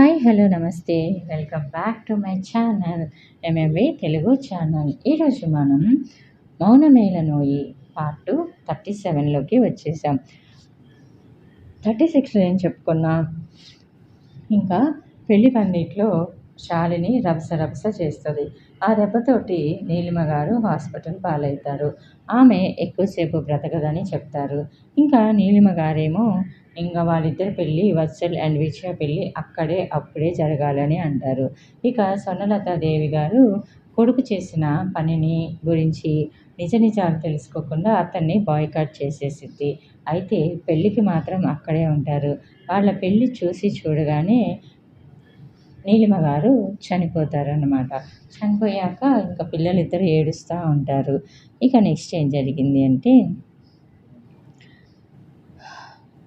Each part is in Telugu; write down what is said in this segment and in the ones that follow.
హాయ్ హలో నమస్తే. Welcome back to my channel MMV Telugu channel. ఈరోజు మనం Mounamela Noyi part two thirty సెవెన్లోకి వచ్చేసాం. థర్టీ సిక్స్లో ఏం చెప్పుకున్నాం? ఇంకా పెళ్ళి పందిట్లో శాలిని రభస రభస చేస్తుంది. ఆ దెబ్బతోటి నీలిమ గారు హాస్పిటల్ పాలవుతారు. ఆమె ఎక్కువసేపు బ్రతకదని చెప్తారు. ఇంకా నీలిమ గారేమో ఇంకా వాళ్ళిద్దరి పెళ్ళి వత్సల్ అండ్ విజయ పెళ్ళి అక్కడే అప్పుడే జరగాలని అంటారు. ఇక స్వర్ణలతాదేవి గారు కొడుకు చేసిన పనిని గురించి నిజ నిజాలు తెలుసుకోకుండా అతన్ని బాయ్కాట్ చేసేసిద్ది అయితే పెళ్ళికి మాత్రం అక్కడే ఉంటారు. వాళ్ళ పెళ్ళి చూసి చూడగానే నీలిమ గారు చనిపోతారన్నమాట. చనిపోయాక ఇంకా పిల్లలిద్దరు ఏడుస్తూ ఉంటారు. ఇక నెక్స్ట్ ఏం జరిగింది అంటే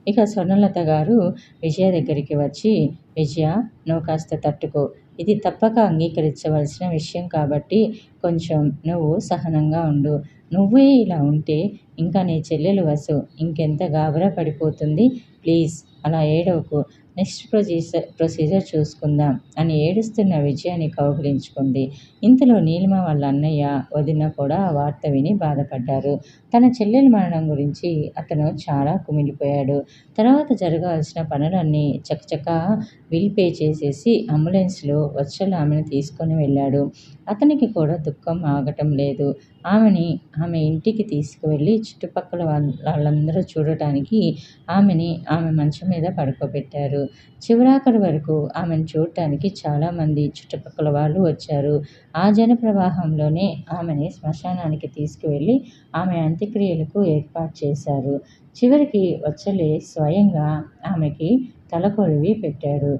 ఇక స్వర్ణలత గారు విజయ దగ్గరికి వచ్చి విజయ నువ్వు కాస్త తట్టుకో. ఇది తప్పక అంగీకరించవలసిన విషయం కాబట్టి కొంచెం నువ్వు సహనంగా ఉండు. నువ్వే ఇలా ఉంటే ఇంకా నీ చెల్లెలు వసు. ఇంకెంత గాబరా పడిపోతుంది. ప్లీజ్ అలా ఏడవకు. నెక్స్ట్ ప్రొసీజర్ ప్రొసీజర్ చూసుకుందాం. అని ఏడుస్తున్న విజయాన్ని కౌగిలించుకుంది. ఇంతలో నీలిమ వాళ్ళ అన్నయ్య వదిన కూడా ఆ వార్త విని బాధపడ్డారు. తన చెల్లెల మరణం గురించి అతను చాలా కుమిలిపోయాడు. తర్వాత జరగాల్సిన పనులన్నీ చకచక బిల్ పే చేసేసి అంబులెన్స్లో వచ్చల ఆమెను తీసుకొని వెళ్ళాడు. అతనికి కూడా దుఃఖం ఆగటం లేదు. ఆమెని ఆమె ఇంటికి తీసుకువెళ్ళి చుట్టుపక్కల వాళ్ళందరూ చూడటానికి ఆమెని ఆమె మంచం మీద పడుకోబెట్టారు. చివరాఖరి వరకు ఆమెను చూడటానికి చాలామంది చుట్టుపక్కల వాళ్ళు వచ్చారు. ఆ జనప్రవాహంలోనే ఆమెని శ్మశానానికి తీసుకువెళ్ళి ఆమె అంత్యక్రియలకు ఏర్పాటు చేశారు. చివరికి వచ్చలే స్వయంగా ఆమెకి తలకొరివి పెట్టాడు.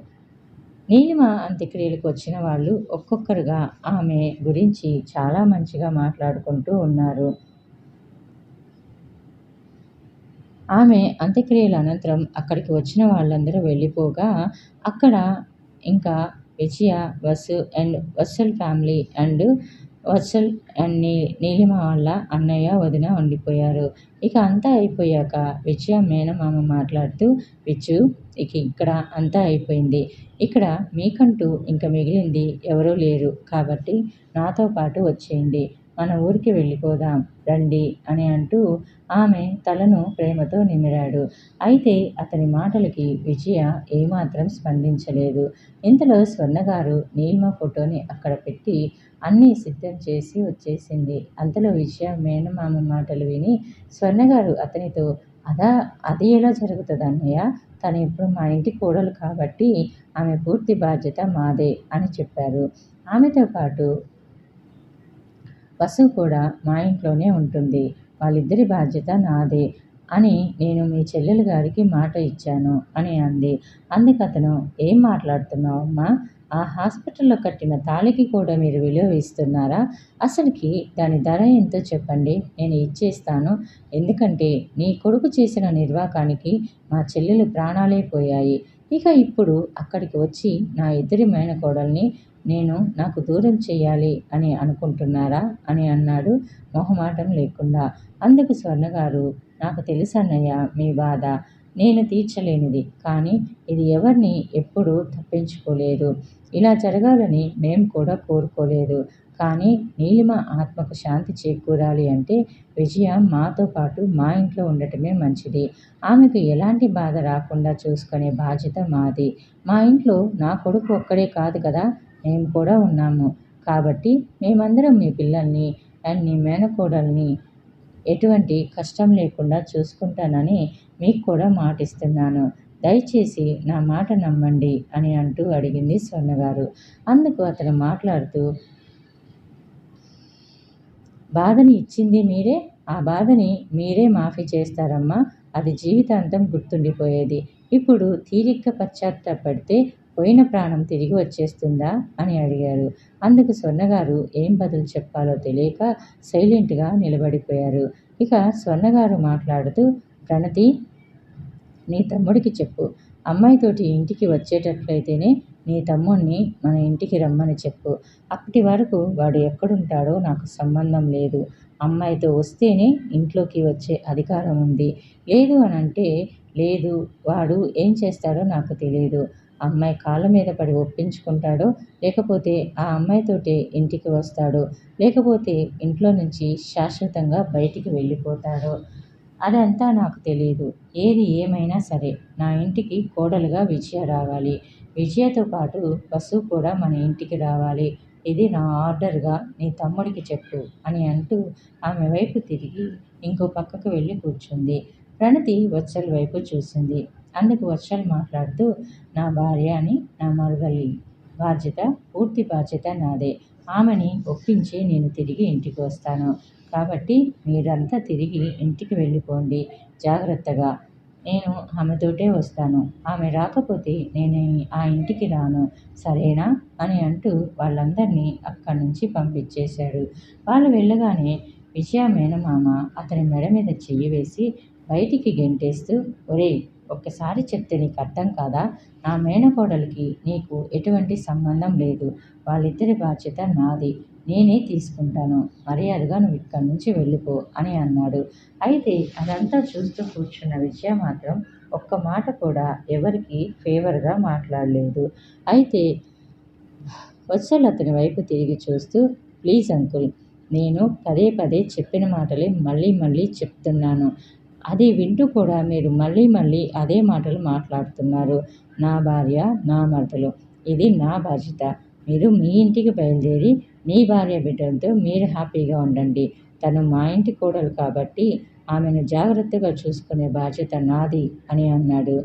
నీలిమ అంత్యక్రియలకు వచ్చిన వాళ్ళు ఒక్కొక్కరుగా ఆమె గురించి చాలా మంచిగా మాట్లాడుకుంటూ ఉన్నారు. ఆమె అంత్యక్రియల అనంతరం అక్కడికి వచ్చిన వాళ్ళందరూ వెళ్ళిపోగా అక్కడ ఇంకా Vijaya Vasu and Vatsal family and Vatsal and నీ నీలిమ వాళ్ళ అన్నయ్య వదిన ఉండిపోయారు. ఇక అంతా అయిపోయాక విజయ మేనమామ మాట్లాడుతూ విచ్చు ఇక ఇక్కడ అంతా అయిపోయింది. ఇక్కడ మీకంటూ ఇంకా మిగిలింది ఎవరూ లేరు. కాబట్టి నాతో పాటు వచ్చేయండి. మన ఊరికి వెళ్ళిపోదాం రండి అని అంటూ ఆమె తలను ప్రేమతో నిమిరాడు. అయితే అతని మాటలకి విజయ ఏమాత్రం స్పందించలేదు. ఇంతలో స్వర్ణగారు నీలిమ ఫోటోని అక్కడ పెట్టి అన్నీ సిద్ధం చేసి వచ్చేసింది. అంతలో విజయ మేనమామ మాటలు విని స్వర్ణగారు అతనితో అదా అది ఎలా జరుగుతుంది అన్నయ్య? తను ఇప్పుడు మా ఇంటి కోడలు కాబట్టి ఆమె పూర్తి బాధ్యత మాదే అని చెప్పారు. ఆమెతో పాటు వసు కూడా మా ఇంట్లోనే ఉంటుంది. వాళ్ళిద్దరి బాధ్యత నాదే అని నేను మీ చెల్లెలు గారికి మాట ఇచ్చాను అని అంది. అందుకతను ఏం మాట్లాడుతున్నావు అమ్మా? ఆ హాస్పిటల్లో కట్టిన తాళికి కూడా మీరు విలువ ఇస్తున్నారా? అసలుకి దాని ధర ఎంతో చెప్పండి. నేను ఇచ్చేస్తాను. ఎందుకంటే నీ కొడుకు చేసిన నిర్వాకానికి మా చెల్లెలు ప్రాణాలే పోయాయి. ఇక ఇప్పుడు అక్కడికి వచ్చి నా ఇద్దరి మేనకోడల్ని నేను నాకు దూరం చేయాలి అని అనుకుంటున్నారా అని అన్నాడు మొహమాటం లేకుండా. అందుకు స్వర్ణగారు నాకు తెలుసన్నయ్య మీ బాధ నేను తీర్చలేనిది కానీ ఇది ఎవరిని ఎప్పుడూ తప్పించుకోలేదు. ఇలా జరగాలని మేము కూడా కోరుకోలేదు. కానీ నీలిమ ఆత్మకు శాంతి చేకూరాలి అంటే విజయ మాతో పాటు మా ఇంట్లో ఉండటమే మంచిది. ఆమెకు ఎలాంటి బాధ రాకుండా చూసుకునే బాధ్యత మాది. మా ఇంట్లో నా కొడుకు ఒక్కడే కాదు కదా మేము కూడా ఉన్నాము. కాబట్టి మేమందరం మీ పిల్లల్ని అండ్ నీ మేనకోడల్ని ఎటువంటి కష్టం లేకుండా చూసుకుంటానని మీకు కూడా మాటిస్తున్నాను. దయచేసి నా మాట నమ్మండి అని అంటూ అడిగింది స్వర్ణగారు. అందుకు అతను మాట్లాడుతూ బాధని ఇచ్చింది మీరే? ఆ బాధని మీరే మాఫీ చేస్తారమ్మా. అది జీవితాంతం గుర్తుండిపోయేది. ఇప్పుడు తీరిక పశ్చాత్తాపడితే పోయిన ప్రాణం తిరిగి వచ్చేస్తుందా? అని అడిగారు. అందుకు స్వర్ణగారు ఏం బదులు చెప్పాలో తెలియక సైలెంట్గా నిలబడిపోయారు. ఇక స్వర్ణగారు మాట్లాడుతూ ప్రణతి నీ తమ్ముడికి చెప్పు. అమ్మాయితోటి ఇంటికి వచ్చేటట్లయితేనే నీ తమ్ముడిని మన ఇంటికి రమ్మని చెప్పు. అప్పటి వరకు వాడు ఎక్కడుంటాడో నాకు సంబంధం లేదు. అమ్మాయితో వస్తేనే ఇంట్లోకి వచ్చే అధికారం ఉంది. లేదు అని అంటే లేదు. వాడు ఏం చేస్తాడో నాకు తెలియదు. అమ్మాయి కాళ్ళ మీద పడి ఒప్పించుకుంటాడో. లేకపోతే ఆ అమ్మాయితోటి ఇంటికి వస్తాడో. లేకపోతే ఇంట్లో నుంచి శాశ్వతంగా బయటికి వెళ్ళిపోతాడో. అదంతా నాకు తెలియదు ఏది ఏమైనా సరే నా ఇంటికి కోడలుగా విజయ రావాలి. విజయతో పాటు వసు కూడా మన ఇంటికి రావాలి. ఇది నా ఆర్డర్గా నీ తమ్ముడికి చెప్పు అని అంటూ ఆమె వైపు తిరిగి ఇంకో పక్కకు వెళ్ళి కూర్చుంది. ప్రణతి వత్సల వైపు చూసింది. అందుకు వర్షాలు మాట్లాడుతూ నా భార్య అని నా మరదలి బాధ్యత పూర్తి బాధ్యత నాదే. ఆమెని ఒప్పించి నేను తిరిగి ఇంటికి వస్తాను. కాబట్టి మీరంతా తిరిగి ఇంటికి వెళ్ళిపోండి. జాగ్రత్తగా. నేను ఆమెతోటే వస్తాను. ఆమె రాకపోతే నేను ఆ ఇంటికి రాను. సరేనా? అని అంటూ వాళ్ళందరినీ అక్కడి నుంచి పంపించేశాడు. వాళ్ళు వెళ్ళగానే విజయ మేనమామ అతని మెడ మీద చెయ్యి వేసి బయటికి గెంటేస్తూ ఒరే ఒక్కసారి చెప్తే నీకు అర్థం కాదా? నా మేనకోడలికి నీకు ఎటువంటి సంబంధం లేదు. వాళ్ళిద్దరి బాధ్యత నాది. నేనే తీసుకుంటాను. మర్యాదగా నువ్వు ఇక్కడి నుంచి వెళ్ళిపో అని అన్నాడు. అయితే అదంతా చూస్తూ కూర్చున్న విజయ మాత్రం ఒక్క మాట కూడా ఎవరికి ఫేవర్గా మాట్లాడలేదు. అయితే వత్సలు అతని వైపు తిరిగి చూస్తూ ప్లీజ్ అంకుల్ నేను పదే పదే చెప్పిన మాటలే మళ్ళీ మళ్ళీ చెప్తున్నాను. అది వింటూ కూడా మీరు మళ్ళీ మళ్ళీ అదే మాటలు మాట్లాడుతున్నారు. నా భార్య నా మరదలు ఇది నా బాధ్యత. మీరు మీ ఇంటికి బయలుదేరి మీ భార్య బిడ్డలతో మీరు హ్యాపీగా ఉండండి. తను మా ఇంటి కోడలు కాబట్టి ఆమెను జాగ్రత్తగా చూసుకునే బాధ్యత నాది అని అన్నాడు.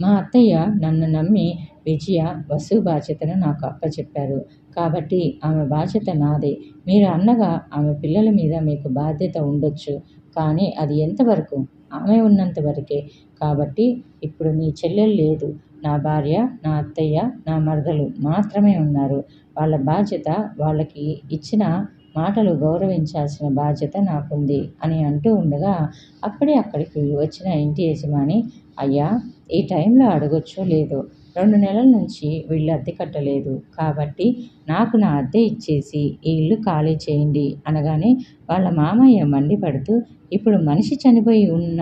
మా అత్తయ్య నన్ను నమ్మి విజయ వసు బాధ్యతను నాకు అప్పచెప్పారు. కాబట్టి ఆమె బాధ్యత నాదే. మీరు అన్నగా ఆమె పిల్లల మీద మీకు బాధ్యత ఉండొచ్చు. కానీ అది ఎంతవరకు? ఆమె ఉన్నంత వరకే. కాబట్టి ఇప్పుడు మీ చెల్లెలు లేదు. నా భార్య నా అత్తయ్య నా మరదలు మాత్రమే ఉన్నారు. వాళ్ళ బాధ్యత వాళ్ళకి ఇచ్చిన మాటలు గౌరవించాల్సిన బాధ్యత నాకుంది అని అంటూ ఉండగా అప్పుడే అక్కడికి వచ్చిన ఇంటి యజమాని అయ్యా ఈ టైంలో అడగొచ్చో లేదో. రెండు నెలల నుంచి వీళ్ళు అద్దె కట్టలేదు. కాబట్టి నాకు నా అద్దె ఇచ్చేసి ఈ ఇల్లు ఖాళీ చేయండి అనగానే వాళ్ళ మామయ్య మండిపడుతూ ఇప్పుడు మనిషి చనిపోయి ఉన్న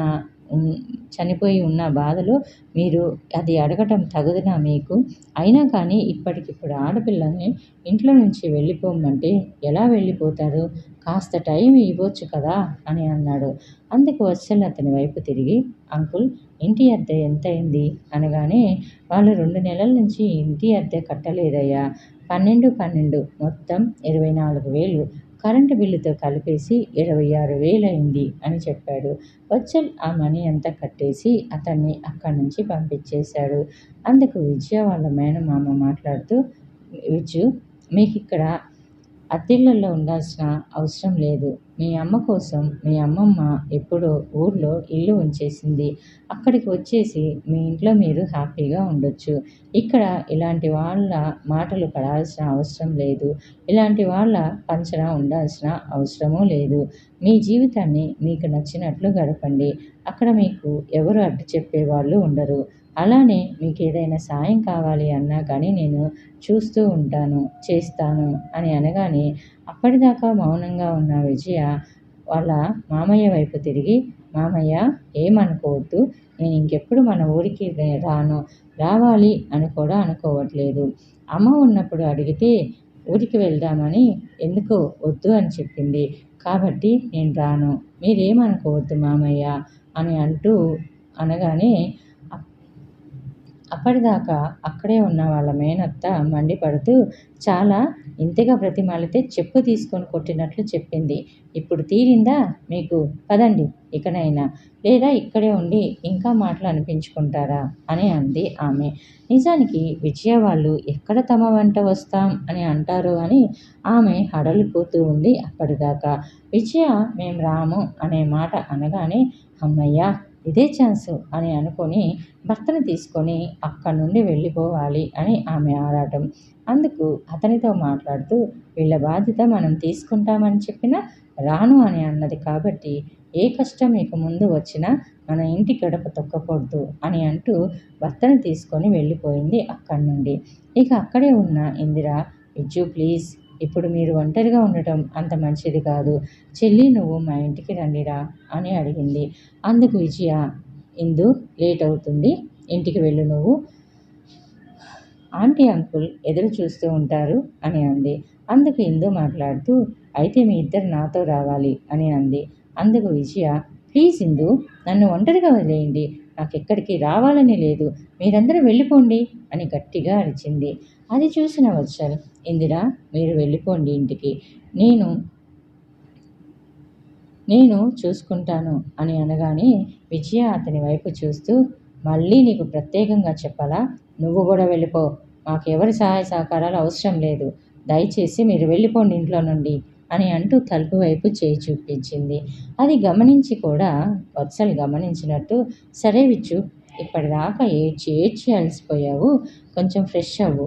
చనిపోయి ఉన్న బాధలో మీరు అది అడగటం తగుదనా మీకు? అయినా కానీ ఇప్పటికిప్పుడు ఆడపిల్లల్ని ఇంట్లో నుంచి వెళ్ళిపోమంటే ఎలా వెళ్ళిపోతారు? కాస్త టైం ఇవ్వచ్చు కదా అని అన్నాడు. అందుకు వత్సల్ అతని వైపు తిరిగి అంకుల్ ఇంటి అద్దె ఎంత అయింది అనగానే వాళ్ళు రెండు నెలల నుంచి ఇంటి అద్దె కట్టలేదయ్యా. పన్నెండు పన్నెండు మొత్తం ఇరవై నాలుగు వేలు. కరెంటు బిల్లుతో కలిపేసి ఇరవై ఆరు వేలైంది అని చెప్పాడు. వత్సల్ ఆ మనీ అంతా కట్టేసి అతన్ని అక్కడి నుంచి పంపించేశాడు. అందుకు విజయ వాళ్ళ మేనమామ మాట్లాడుతూ విజు మీకు ఇక్కడ అద్దెళ్ళల్లో ఉండాల్సిన అవసరం లేదు. మీ అమ్మ కోసం మీ అమ్మమ్మ ఎప్పుడో ఊర్లో ఇల్లు ఉంచేసింది. అక్కడికి వచ్చేసి మీ ఇంట్లో మీరు హ్యాపీగా ఉండొచ్చు. ఇక్కడ ఇలాంటి వాళ్ళ మాటలు పడాల్సిన అవసరం లేదు. ఇలాంటి వాళ్ళ పంచన ఉండాల్సిన అవసరమూ లేదు. మీ జీవితాన్ని మీకు నచ్చినట్లు గడపండి. అక్కడ మీకు ఎవరు అడ్డు చెప్పేవాళ్ళు ఉండరు. అలానే మీకు ఏదైనా సాయం కావాలి అన్నా కానీ నేను చూస్తూ ఉంటాను చేస్తాను అని అనగానే అప్పటిదాకా మౌనంగా ఉన్న విజయ వాళ్ళ మామయ్య వైపు తిరిగి మామయ్య ఏమనుకోవద్దు. నేను ఇంకెప్పుడు మన ఊరికి రాను. రావాలి అని కూడా అనుకోవట్లేదు. అమ్మ ఉన్నప్పుడు అడిగితే ఊరికి వెళ్దామని ఎందుకు వద్దు అని చెప్పింది. కాబట్టి నేను రాను. మీరేమనుకోవద్దు మామయ్య అని అంటూ అనగానే అప్పటిదాకా అక్కడే ఉన్న వాళ్ళ మేనత్త మండిపడుతూ చాలా ఇంతగా బ్రతిమాలితే చెప్పు తీసుకొని కొట్టినట్లు చెప్పింది. ఇప్పుడు తీరిందా? మీకు పదండి ఇకనైనా. లేదా ఇక్కడే ఉండి ఇంకా మాటలు అనిపించుకుంటారా? అని అంది ఆమె. నిజానికి విజయ వాళ్ళు ఎక్కడ తమ వెంట వస్తాం అని అంటారు అని ఆమె హడలిపోతూ ఉంది అప్పటిదాకా. విజయ మేం రాము అనే మాట అనగానే అమ్మయ్య ఇదే ఛాన్సు అని అనుకొని భర్తను తీసుకొని అక్కడి నుండి వెళ్ళిపోవాలి అని ఆమె ఆరాటం. అందుకు అతనితో మాట్లాడుతూ వీళ్ళ బాధ్యత మనం తీసుకుంటామని చెప్పినా రాను అని అన్నది కాబట్టి ఏ కష్టం మీకు ముందు వచ్చినా మన ఇంటి గడప తొక్కకూడదు అని అంటూ భర్తను తీసుకొని వెళ్ళిపోయింది అక్కడి నుండి. ఇక అక్కడే ఉన్న ఇందిర విజ్జు ప్లీజ్ ఇప్పుడు మీరు ఒంటరిగా ఉండటం అంత మంచిది కాదు. చెల్లి నువ్వు మా ఇంటికి రండిరా అని అడిగింది. అందుకు విజయ ఇందు లేట్ అవుతుంది. ఇంటికి వెళ్ళు నువ్వు. ఆంటీ అంకుల్ ఎదురు చూస్తూ ఉంటారు అని అంది. అందుకు ఇందు మాట్లాడుతూ అయితే మీ ఇద్దరు నాతో రావాలి అని అంది. అందుకు విజయ ప్లీజ్ ఇందు నన్ను ఒంటరిగా వదిలేయండి. నాకెక్కడికి రావాలని లేదు. మీరందరూ వెళ్ళిపోండి అని గట్టిగా అరిచింది. అది చూసిన వత్సల్ ఇందిరా మీరు వెళ్ళిపోండి ఇంటికి. నేను నేను చూసుకుంటాను అని అనగానే విజయ అతని వైపు చూస్తూ మళ్ళీ నీకు ప్రత్యేకంగా చెప్పాలా? నువ్వు కూడా వెళ్ళిపో. మాకు ఎవరి సహాయ సహకారాలు అవసరం లేదు. దయచేసి మీరు వెళ్ళిపోండి ఇంట్లో నుండి. అని అంటూ తలుపు వైపు చేయి చూపించింది. అది గమనించి కూడా వత్సలు గమనించినట్టు సరే విచ్చు ఇప్పటిదాకా ఏడ్చి ఏడ్చి అలసిపోయావు కొంచెం ఫ్రెష్ అవ్వు.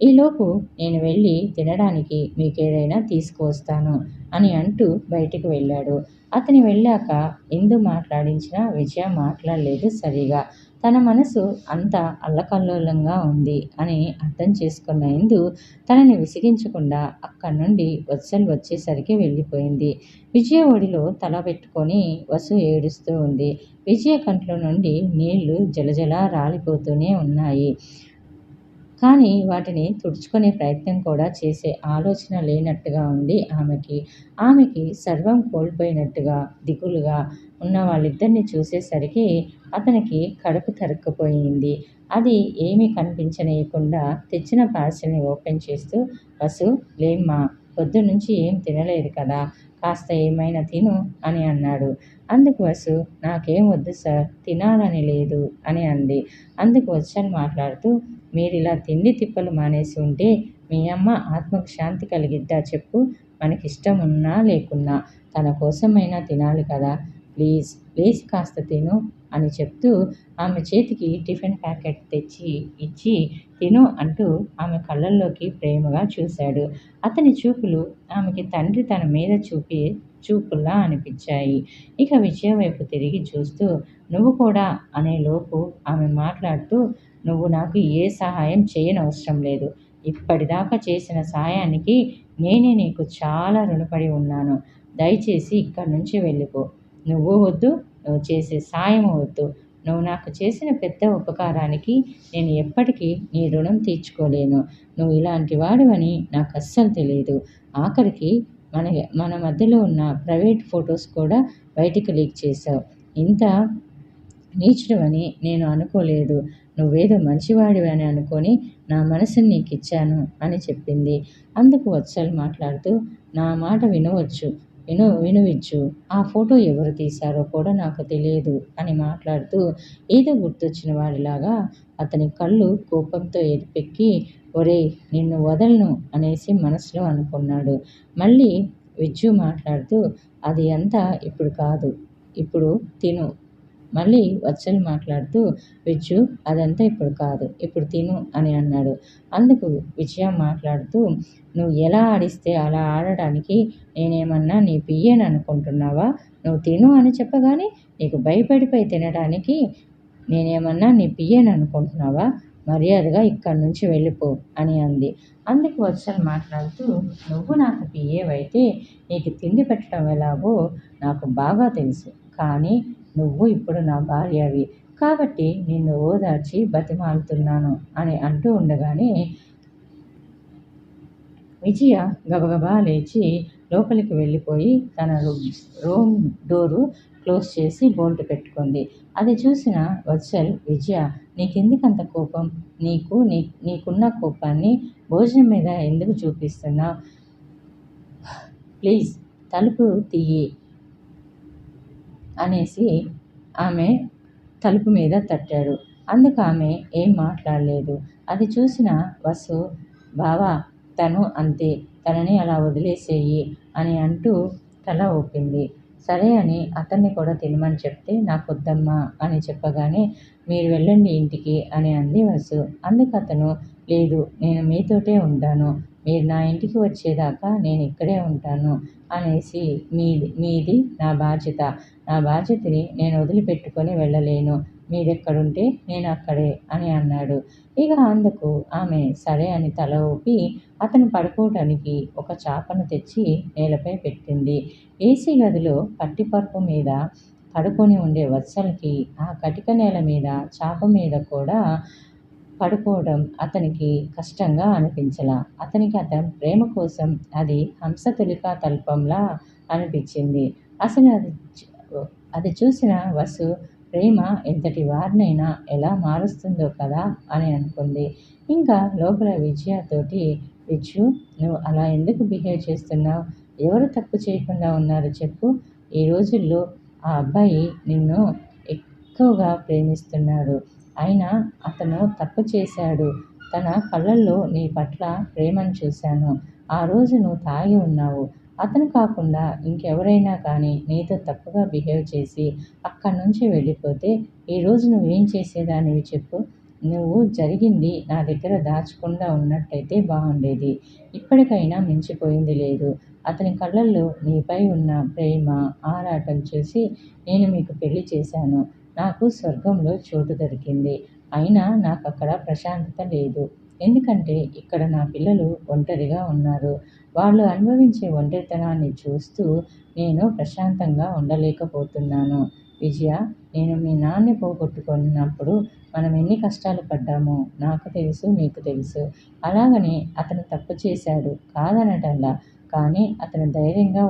ఈలోపు నేను వెళ్ళి తినడానికి మీకేదైనా తీసుకువస్తాను అని అంటూ బయటికి వెళ్ళాడు. అతని వెళ్ళాక ఎందు మాట్లాడించినా విజయ మాట్లాడలేదు సరిగా తన మనసు అంత అల్లకల్లోలంగా ఉంది అని అర్థం చేసుకున్న ఇందు తనని విసిగించకుండా అక్కడి నుండి వత్సలు వచ్చేసరికి వెళ్ళిపోయింది. విజయ ఒడిలో తల పెట్టుకొని వసు ఏడుస్తూ ఉంది. విజయ కంట్లో నుండి నీళ్ళు జలజల రాలిపోతూనే ఉన్నాయి. కానీ వాటిని తుడుచుకునే ప్రయత్నం కూడా చేసే ఆలోచన లేనట్టుగా ఉంది ఆమెకి. ఆమెకి సర్వం కోల్పోయినట్టుగా దిగులుగా ఉన్న వాళ్ళిద్దరిని చూసేసరికి అతనికి కడుపు తరుక్కుపోయింది. అది ఏమీ కనిపించనీయకుండా తెచ్చిన పార్సల్ని ఓపెన్ చేస్తూ వసు లేమ్మా పొద్దు నుంచి ఏం తినలేదు కదా కాస్త ఏమైనా తిను అని అన్నాడు. అందుకు వసు నాకేం వద్దు సార్ తినాలని లేదు అని అంది. అందుకు వచ్చాను మాట్లాడుతూ మీరు ఇలా తిండి తిప్పలు మానేసి ఉంటే మీ అమ్మ ఆత్మకు శాంతి కలిగిద్దా చెప్పు మనకిష్టం ఉన్నా లేకున్నా తన కోసమైనా తినాలి కదా ప్లీజ్ లేచి కాస్త తిను అని చెప్తూ ఆమె చేతికి టిఫిన్ ప్యాకెట్ తెచ్చి ఇచ్చి తిను అంటూ ఆమె కళ్ళల్లోకి ప్రేమగా చూశాడు. అతని చూపులు ఆమెకి తండ్రి తన మీద చూపి చూపుల్లా అనిపించాయి. ఇక విజయ వైపు తిరిగి చూస్తూ నువ్వు కూడా అనేలోపు ఆమె మాట్లాడుతూ నువ్వు నాకు ఏ సహాయం చేయనవసరం లేదు. ఇప్పటిదాకా చేసిన సాయానికి నేనే నీకు చాలా రుణపడి ఉన్నాను. దయచేసి ఇక్కడి నుంచి వెళ్ళిపో. నువ్వు వద్దు నువ్వు చేసే సాయం వద్దు. నువ్వు నాకు చేసిన పెద్ద ఉపకారానికి నేను ఎప్పటికీ నీ రుణం తీర్చుకోలేను. నువ్వు ఇలాంటి వాడివని నాకు అస్సలు తెలియదు ఆఖరికి మన మన మధ్యలో ఉన్న ప్రైవేట్ ఫొటోస్ కూడా బయటికి లీక్ చేశావు. ఇంత నీచుడవని నేను అనుకోలేదు. నువ్వేదో మంచివాడివని అనుకొని నా మనసుని నీకు ఇచ్చాను అని చెప్పింది. అందుకు వచ్చాలు మాట్లాడుతూ నా మాట వినవచ్చు. విను వినువిచ్చు ఆ ఫోటో ఎవరు తీశారో కూడా నాకు తెలియదు అని మాట్లాడుతూ ఏదో గుర్తొచ్చిన వాడిలాగా అతని కళ్ళు కోపంతో ఎరిపెక్కి ఒరే నిన్ను వదలను అనేసి మనసులో అనుకున్నాడు. మళ్ళీ విజ్జు మాట్లాడుతూ అది అంతా ఇప్పుడు కాదు. ఇప్పుడు తిను. మళ్ళీ వచ్చలు మాట్లాడుతూ విజ్జు అదంతా ఇప్పుడు కాదు ఇప్పుడు తిను అని అన్నాడు. అందుకు విజయ మాట్లాడుతూ నువ్వు ఎలా ఆడిస్తే అలా ఆడడానికి నేనేమన్నా నీ పియ్యని అనుకుంటున్నావా? నువ్వు తిను అని చెప్పగానే నీకు భయపడిపోయి తినడానికి నేనేమన్నా నీ పియ్యని అనుకుంటున్నావా? మర్యాదగా ఇక్కడి నుంచి వెళ్ళిపో అని అంది. అందుకు వచ్చని మాట్లాడుతూ నువ్వు నాకు పియ్యేవైతే నీకు తిండి పెట్టడం ఎలాగో నాకు బాగా తెలుసు. కానీ నువ్వు ఇప్పుడు నా భార్యవి. కాబట్టి నిన్ను ఓదార్చి బతిమాలుతున్నాను అని అంటూ ఉండగానే విజయ గబగబా లేచి లోపలికి వెళ్ళిపోయి తన రూమ్ డోరు క్లోజ్ చేసి బోల్ట్ పెట్టుకుంది. అది చూసిన వత్సల్ విజయ నీకెందుకంత కోపం? నీకు నీ నీకున్న కోపాన్ని భోజనం మీద ఎందుకు చూపిస్తున్నావు? ప్లీజ్ తలుపు తీయి. అనేసి ఆమె తలుపు మీద తట్టాడు. అందుకు ఆమె ఏం మాట్లాడలేదు. అది చూసిన వసు బావా తను అంతే. తనని అలా వదిలేసేయి అని అంటూ తల ఊపింది. సరే అని అతన్ని కూడా తినమని చెప్తే నాకు వద్దమ్మా అని చెప్పగానే మీరు వెళ్ళండి ఇంటికి అని అంది వసు. అందుకు అతను లేదు నేను మీతోటే ఉంటాను. మీరు నా ఇంటికి వచ్చేదాకా నేను ఇక్కడే ఉంటాను అనేసి మీది మీది నా బాధ్యత. నా బాధ్యతని నేను వదిలిపెట్టుకొని వెళ్ళలేను. మీరెక్కడుంటే నేను అక్కడే అని అన్నాడు. ఇక అందుకు ఆమె సరే అని తల ఊపి అతను పడుకోవటానికి ఒక చాపను తెచ్చి నేలపై పెట్టింది. ఏసీ గదిలో పట్టిపరుపు మీద పడుకొని ఉండే వత్సలకి ఆ కటిక నేల మీద చాప మీద కూడా పడుకోవడం అతనికి కష్టంగా అనిపించలా. అతనికి అతని ప్రేమ కోసం అది హంసతులికా తల్పంలా అనిపించింది. అసలు అది అది చూసిన వసు ప్రేమ ఎంతటి వారినైనా ఎలా మారుస్తుందో కదా అని అనుకుంది. ఇంకా లోపల విజయతోటి విజు నువ్వు అలా ఎందుకు బిహేవ్ చేస్తున్నావు? ఎవరు తప్పు చేయకుండా ఉన్నారు చెప్పు. ఈ రోజుల్లో ఆ అబ్బాయి నిన్ను ఎక్కువగా ప్రేమిస్తున్నాడు. అయినా అతను తప్పు చేశాడు. తన కళ్ళల్లో నీ పట్ల ప్రేమను చూశాను. ఆ రోజు నువ్వు తాగి ఉన్నావు. అతను కాకుండా ఇంకెవరైనా కానీ నీతో తప్పుగా బిహేవ్ చేసి అక్కడి నుంచి వెళ్ళిపోతే ఈరోజు నువ్వేం చేసేదానివి చెప్పు. నువ్వు జరిగింది నా దగ్గర దాచకుండా ఉన్నట్టయితే బాగుండేది ఇప్పటికైనా మించిపోయింది లేదు. అతని కళ్ళల్లో నీపై ఉన్న ప్రేమ ఆరాటం చూసి నేను మీకు పెళ్ళి చేశాను. నాకు స్వర్గంలో చోటు దొరికింది. అయినా నాకు అక్కడ ప్రశాంతత లేదు. ఎందుకంటే ఇక్కడ నా పిల్లలు ఒంటరిగా ఉన్నారు. వాళ్ళు అనుభవించే ఒంటరితనాన్ని చూస్తూ నేను ప్రశాంతంగా ఉండలేకపోతున్నాను. విజయ నేను మీ నాన్ని పోగొట్టుకున్నప్పుడు మనం ఎన్ని కష్టాలు పడ్డామో నాకు తెలుసు మీకు తెలుసు. అలాగనే అతను తప్పు చేశాడు కాదనటల్లా కానీ అతను ధైర్యంగా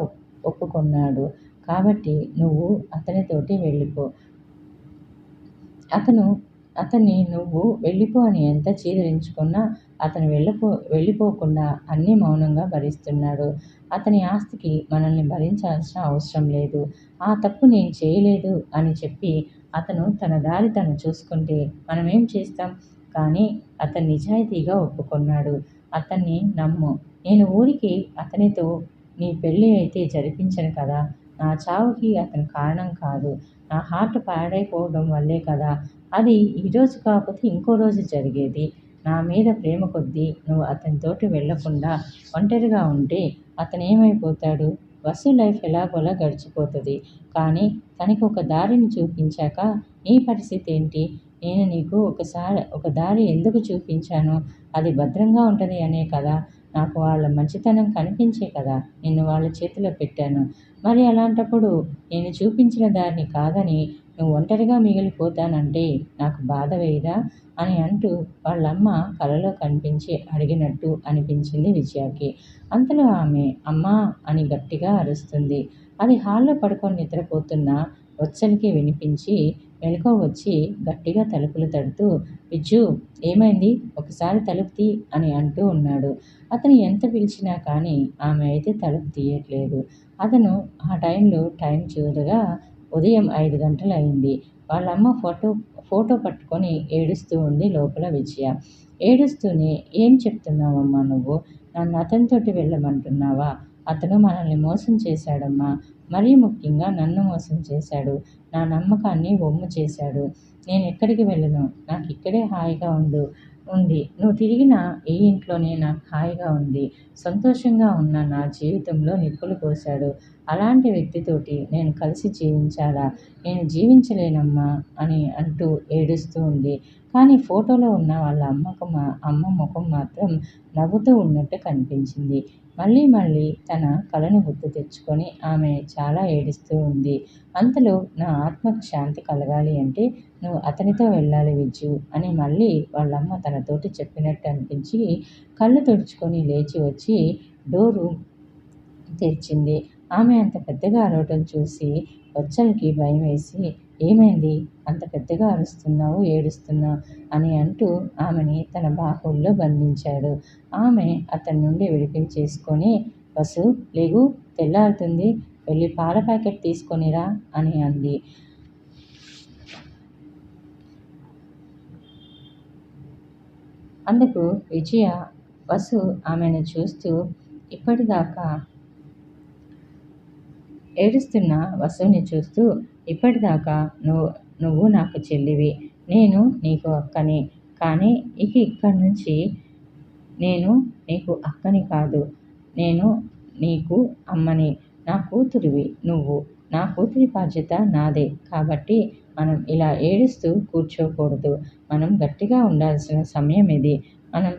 ఒప్పుకున్నాడు. కాబట్టి నువ్వు అతనితోటి వెళ్ళిపో. అతను అతన్ని నువ్వు వెళ్ళిపో అని ఎంత చీదరించుకున్నా అతను వెళ్ళిపో వెళ్ళిపోకుండా అన్నీ మౌనంగా భరిస్తున్నాడు. అతని ఆస్తికి మనల్ని భరించాల్సిన అవసరం లేదు. ఆ తప్పు నేను చేయలేదు అని చెప్పి అతను తన దారి తను చూసుకుంటే మనం ఏం చేస్తాం? కానీ అతను నిజాయితీగా ఒప్పుకున్నాడు. అతన్ని నమ్ము. నేను ఊరికి అతనితో నీ పెళ్ళి అయితే జరిపించను కదా? నా చావుకి అతను కారణం కాదు. నా హార్ట్ పాడైపోవడం వల్లే కదా. అది ఈరోజు కాకపోతే ఇంకో రోజు జరిగేది. నా మీద ప్రేమ కొద్దీ నువ్వు అతనితోటి వెళ్ళకుండా ఒంటరిగా ఉంటే అతను ఏమైపోతాడు? వసు లైఫ్ ఎలాగోలా గడిచిపోతుంది. కానీ తనకి ఒక దారిని చూపించాక నీ పరిస్థితి ఏంటి? నేను నీకు ఒకసారి ఒక దారి ఎందుకు చూపించాను? అది భద్రంగా ఉంటుంది అనే కదా. నాకు వాళ్ళ మంచితనం కనిపించే కదా నిన్ను వాళ్ళ చేతిలో పెట్టాను. మరి అలాంటప్పుడు నేను చూపించిన దాన్ని కాదని నువ్వు ఒంటరిగా మిగిలిపోతానంటే నాకు బాధ వేయదా? అని అంటూ వాళ్ళమ్మ కలలో కనిపించి అడిగినట్టు అనిపించింది విజయకి. అంతలో ఆమె అమ్మా అని గట్టిగా అరుస్తుంది. అది హాల్లో పడుకొని నిద్రపోతున్న వచ్చలికి వినిపించి మెలకువ వచ్చి గట్టిగా తలుపులు తడుతూ విజ్జు ఏమైంది? ఒకసారి తలుపు తీ అని అంటూ ఉన్నాడు. అతను ఎంత పిలిచినా కానీ ఆమె అయితే తలుపు తీయట్లేదు. అతను ఆ టైంలో టైం చూడగా ఉదయం ఐదు గంటలు అయింది. వాళ్ళమ్మ ఫోటో ఫోటో పట్టుకొని ఏడుస్తూ ఉంది లోపల విజయ. ఏడుస్తూనే ఏం చెప్తున్నావమ్మా నువ్వు? నన్ను అతనితోటి వెళ్ళమంటున్నావా? అతను మనల్ని మోసం చేశాడమ్మా. మరీ ముఖ్యంగా నన్ను మోసం చేశాడు. నా నమ్మకాన్ని ఒమ్ము చేశాడు. నేను ఎక్కడికి వెళ్ళను? నాకు ఇక్కడే హాయిగా ఉండు ఉంది. నువ్వు తిరిగిన ఈ ఇంట్లోనే నాకు హాయిగా ఉంది. సంతోషంగా ఉన్న నా జీవితంలో నిప్పులు పోశాడు అలాంటి వ్యక్తితోటి నేను కలిసి జీవించాలా? నేను జీవించలేనమ్మా అని అంటూ ఏడుస్తూ ఉంది. కానీ ఫోటోలో ఉన్న వాళ్ళ అమ్మకు మా అమ్మ ముఖం మాత్రం నవ్వుతూ ఉన్నట్టు కనిపించింది. మళ్ళీ మళ్ళీ తన కలను గుర్తు తెచ్చుకొని ఆమె చాలా ఏడుస్తూ ఉంది. అంతలో నా ఆత్మకు శాంతి కలగాలి అంటే నువ్వు అతనితో వెళ్ళాలి విజ్జు అని మళ్ళీ వాళ్ళమ్మ తనతోటి చెప్పినట్టు అనిపించి కళ్ళు తుడుచుకొని లేచి వచ్చి డోరు తెరిచింది. ఆమె అంత పెద్దగా అరవటం చూసి వచ్చలకి భయం వేసి ఏమైంది? అంత పెద్దగా అరుస్తున్నావు ఏడుస్తున్నావు అని అంటూ ఆమెని తన బాహుల్లో బంధించాడు. ఆమె అతని నుండి విడిపించేసుకొని వసు లేగు తెల్లారుతుంది వెళ్ళి పాల ప్యాకెట్ తీసుకొనిరా అని అంది. అందుకు విజయ వసు ఆమెను చూస్తూ ఇప్పటిదాకా ఏడుస్తున్న వసుని చూస్తూ ఇప్పటిదాకా నువ్వు నువ్వు నాకు చెల్లివి. నేను నీకు అక్కని. కానీ ఇక ఇక్కడి నుంచి నేను నీకు అక్కని కాదు. నేను నీకు అమ్మని. నా కూతురివి నువ్వు. నా కూతురి బాధ్యత నాదే. కాబట్టి మనం ఇలా ఏడుస్తూ కూర్చోకూడదు. మనం గట్టిగా ఉండాల్సిన సమయం ఇది. మనం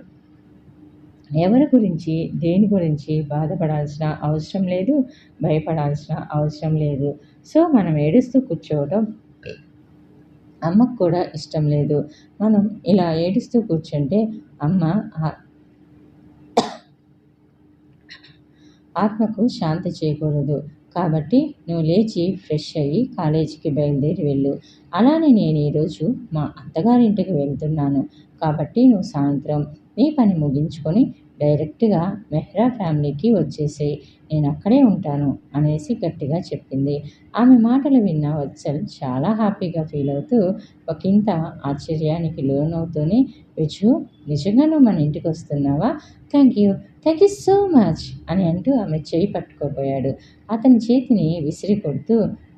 ఎవరి గురించి దేని గురించి బాధపడాల్సిన అవసరం లేదు భయపడాల్సిన అవసరం లేదు. సో మనం ఏడుస్తూ కూర్చోవడం అమ్మకు కూడా ఇష్టం లేదు. మనం ఇలా ఏడుస్తూ కూర్చుంటే అమ్మ ఆత్మకు శాంతి చేయకూడదు. కాబట్టి నువ్వు లేచి ఫ్రెష్ అయ్యి కాలేజీకి బయలుదేరి వెళ్ళు. అలానే నేను ఈరోజు మా అత్తగారింటికి వెళ్తున్నాను. కాబట్టి నువ్వు సాయంత్రం నీ పని ముగించుకొని డైరెక్ట్గా మెహ్రా ఫ్యామిలీకి వచ్చేసేయి. నేను అక్కడే ఉంటాను అనేసి గట్టిగా చెప్పింది. ఆమె మాటలు విన్న వత్సల్ చాలా హ్యాపీగా ఫీల్ అవుతూ ఒకంత ఆశ్చర్యానికి లోనవుతూనే విజు నిజంగా నువ్వు మన ఇంటికి వస్తున్నావా? Thank you thank you so much అని అంటూ ఆమె చేయి పట్టుకోబోయాడు. అతని చేతిని విసిరి కొడుతూ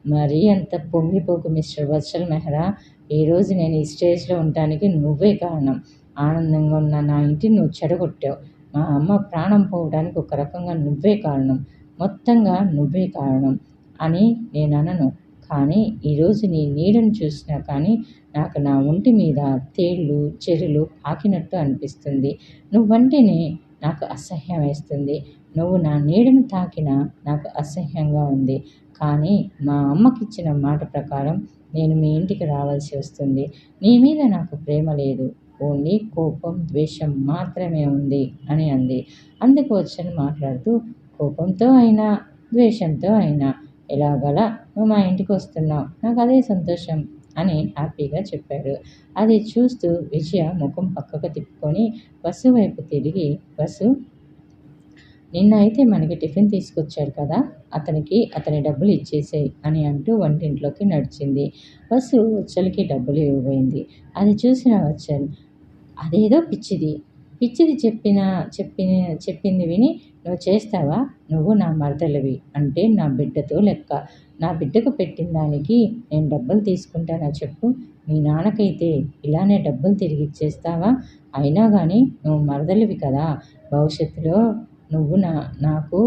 మరీ అంత పొంగిపోకు మిస్టర్ వత్సల్ మెహ్రా. ఈరోజు నేను ఈ స్టేజ్లో ఉండటానికి నువ్వే కారణం. ఆనందంగా ఉన్న నా ఇంటిని నువ్వు చెడగొట్టావు. మా అమ్మ ప్రాణం పోవడానికి ఒక రకంగా నువ్వే కారణం. మొత్తంగా నువ్వే కారణం అని నేను అనను. కానీ ఈరోజు నీ నీడను చూసినా కానీ నాకు నా ఒంటి మీద తేళ్ళు చెరులు పాకినట్టు అనిపిస్తుంది. నువ్వంటేనే నాకు అసహ్యం వేస్తుంది. నువ్వు నా నీడను తాకినా నాకు అసహ్యంగా ఉంది. కానీ మా అమ్మకిచ్చిన మాట ప్రకారం నేను మీ ఇంటికి రావాల్సి వస్తుంది. నీ మీద నాకు ప్రేమ లేదు. ఓన్లీ కోపం ద్వేషం మాత్రమే ఉంది అని అంది. అందుకు వచ్చని మాట్లాడుతూ కోపంతో అయినా ద్వేషంతో అయినా ఎలాగలా నువ్వు మా ఇంటికి వస్తున్నావు. నాకు అదే సంతోషం. అని హ్యాపీగా చెప్పాడు. అది చూస్తూ విజయ ముఖం పక్కకు తిప్పుకొని బస్సు వైపు తిరిగి బస్సు నిన్న అయితే మనకి టిఫిన్ తీసుకొచ్చాడు కదా అతనికి అతని డబ్బులు ఇచ్చేసాయి అని అంటూ వంటింట్లోకి నడిచింది. బస్సు వచ్చలకి డబ్బులు ఇవ్వబోయింది. అది చూసిన వచ్చల్ అదేదో పిచ్చిది పిచ్చిది చెప్పిన చెప్పిన చెప్పింది విని నువ్వు చేస్తావా? నువ్వు నా మరదలివి అంటే నా బిడ్డతో లెక్క. నా బిడ్డకు పెట్టిన దానికి నేను డబ్బులు తీసుకుంటానా చెప్పు. మీ నాన్నకైతే ఇలానే డబ్బులు తిరిగి ఇచ్చేస్తావా? అయినా కానీ నువ్వు మరదలివి కదా. భవిష్యత్తులో నువ్వు నా నాకు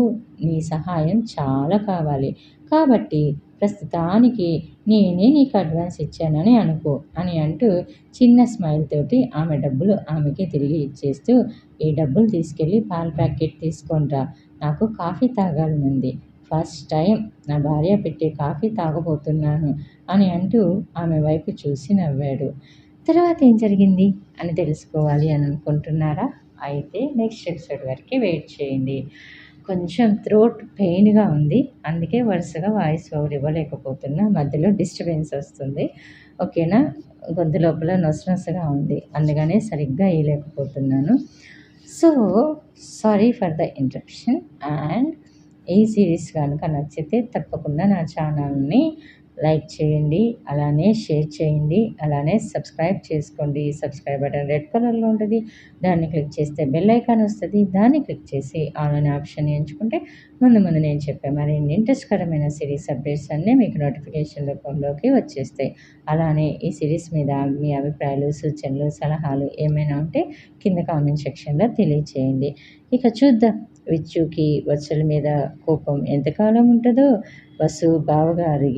నీ సహాయం చాలా కావాలి. కాబట్టి ప్రస్తుతానికి నేనే నీకు అడ్వాన్స్ ఇచ్చానని అనుకో అని అంటూ చిన్న స్మైల్ తోటి ఆమె డబ్బులు ఆమెకి తిరిగి ఇచ్చేస్తూ ఈ డబ్బులు తీసుకెళ్ళి పాల ప్యాకెట్ తీసుకొనిరా నాకు కాఫీ తాగాలనుంది ఫస్ట్ టైం నా భార్య పెట్టే కాఫీ తాగబోతున్నాను అని అంటూ ఆమె వైపు చూసి నవ్వాడు. తర్వాత ఏం జరిగింది? అని తెలుసుకోవాలి అని అనుకుంటున్నారా? అయితే నెక్స్ట్ ఎపిసోడ్ వరకు వెయిట్ చేయండి. కొంచెం థ్రోట్ పెయిన్గా ఉంది. అందుకే వరుసగా వాయిస్ ఓవర్ ఇవ్వలేకపోతున్నా. మధ్యలో డిస్టర్బెన్స్ వస్తుంది. ఓకేనా గొంతు లోపల నొసనొసగా ఉంది. అందుకనే సరిగ్గా వేయలేకపోతున్నాను. So sorry for the interruption and ఈ సిరీస్ కనుక నచ్చితే తప్పకుండా నా ఛానల్ని లైక్ చేయండి అలానే షేర్ చేయండి అలానే సబ్స్క్రైబ్ చేసుకోండి. సబ్స్క్రైబ్ బటన్ రెడ్ కలర్లో ఉంటుంది. దాన్ని క్లిక్ చేస్తే బెల్ ఐకాన్ వస్తుంది. దాన్ని క్లిక్ చేసి ఆల్ అనే ఆప్షన్ ఎంచుకుంటే ముందు ముందు నేను చెప్పే మరి ఇంట్రెస్ట్కరమైన సిరీస్ అప్డేట్స్ అన్నీ మీకు నోటిఫికేషన్ రూపంలోకి వచ్చేస్తాయి. అలానే ఈ సిరీస్ మీద మీ అభిప్రాయాలు సూచనలు సలహాలు ఏమైనా ఉంటే కింద కామెంట్ సెక్షన్లో తెలియచేయండి. ఇక చూద్దాం. విచ్చుకి వచ్చల మీద కోపం ఎంతకాలం ఉంటుందో వసు బావగారి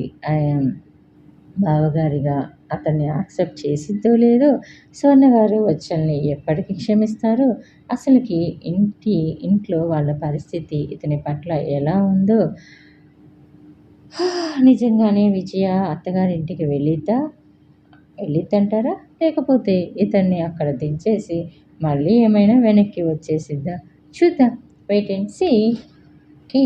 బావగారిగా అతన్ని యాక్సెప్ట్ చేసిద్దో లేదో స్వర్ణగారు వచ్చల్ని ఎప్పటికి క్షమిస్తారు? అసలుకి ఇంటి ఇంట్లో వాళ్ళ పరిస్థితి ఇతని పట్ల ఎలా ఉందో? నిజంగానే విజయ అత్తగారింటికి వెళ్ళిద్దా? వెళ్ళిద్దంటారా? లేకపోతే ఇతన్ని అక్కడ దించేసి మళ్ళీ ఏమైనా వెనక్కి వచ్చేసిద్దా? చూద్దాం. వెయిట్ అండ్ సీ కి